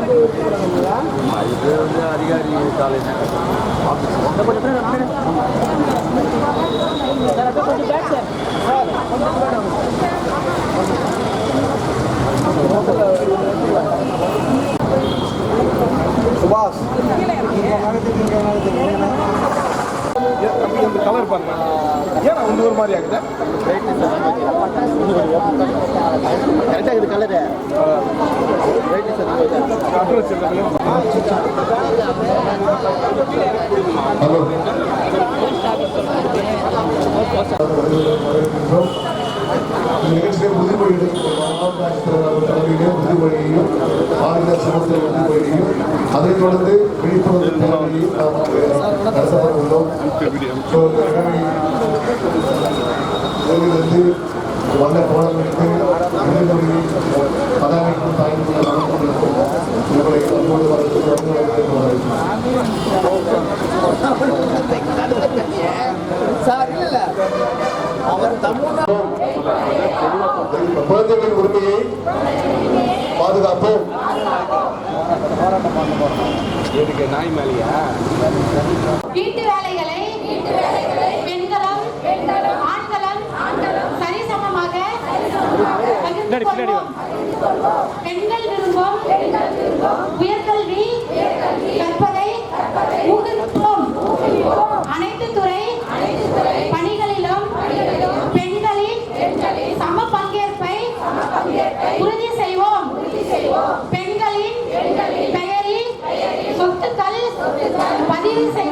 ஆமா, இது வந்து அதிகாரி காலேஜ் அந்த கலர் பாருங்க ஏன் இந்த ஒரு மாதிரி ஆகுது? கரெக்டாக இது கலரு. அட்ரஸ் ஹலோ நிகழ்ச்சியை உறுதிமொழி மாவட்ட ஆட்சித்தலைவர் தலைமையிலே உறுதிமொழியையும் மாநில சமத்துவ உறுதிமொழியையும் அதைத் தொடர்ந்து விழிப்புணர்வு பேரணியையும் நாம் வந்த தோழர்களுக்கு உறுதிமொழியை பதாகைக்கும் தாய்மொழி நடத்துவதற்கும் உங்களை அன்போடு குழந்தைகளின் உரிமையை பாதுகாப்போம். எதுக்கு நாய் மேலேயா? வீட்டு வேலைகளை பெண்களும் ஆண்களும் சரிசமமாக பகிர்ந்து கொள்வோம். பெண்கள் விரும்பும் உயர்கல்வி கற்பதை ஊக்குவிப்போம். அனைத்து துறை பணிகளிலும் பெண்களின் சம பங்கேற்பை உறுதி செய்வோம். பெண்களின் please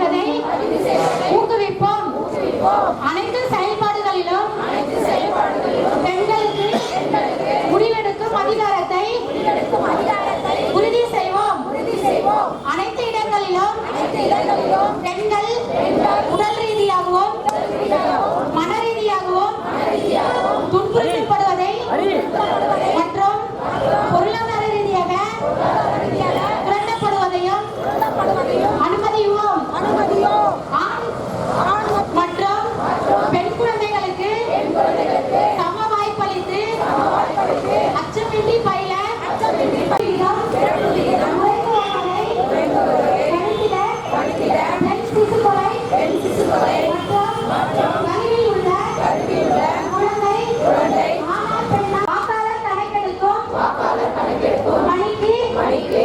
பணிக்கு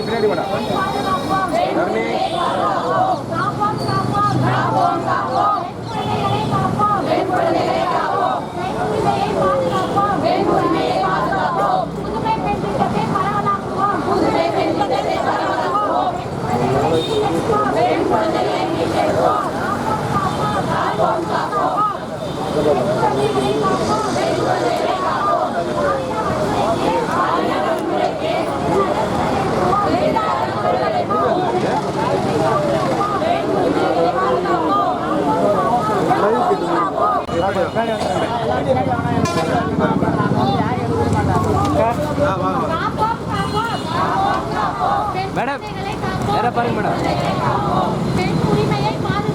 பின்னாடி வேணா மேடம் வேற பாருங்க மேடம்.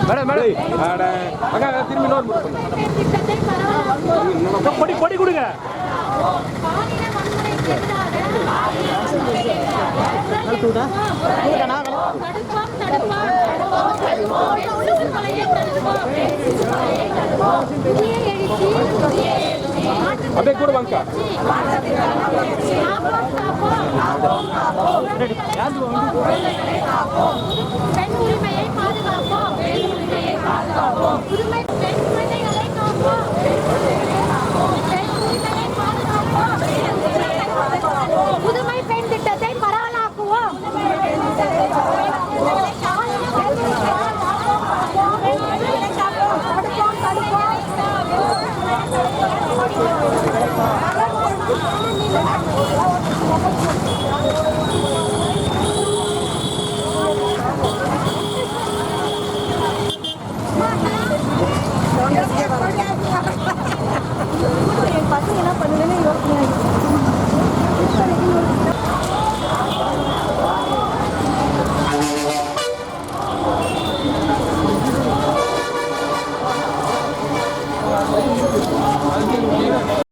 Madam madam. திரும்பி நோட் கொடுங்க. அதே கூட வாங்க பெண் உரிமையை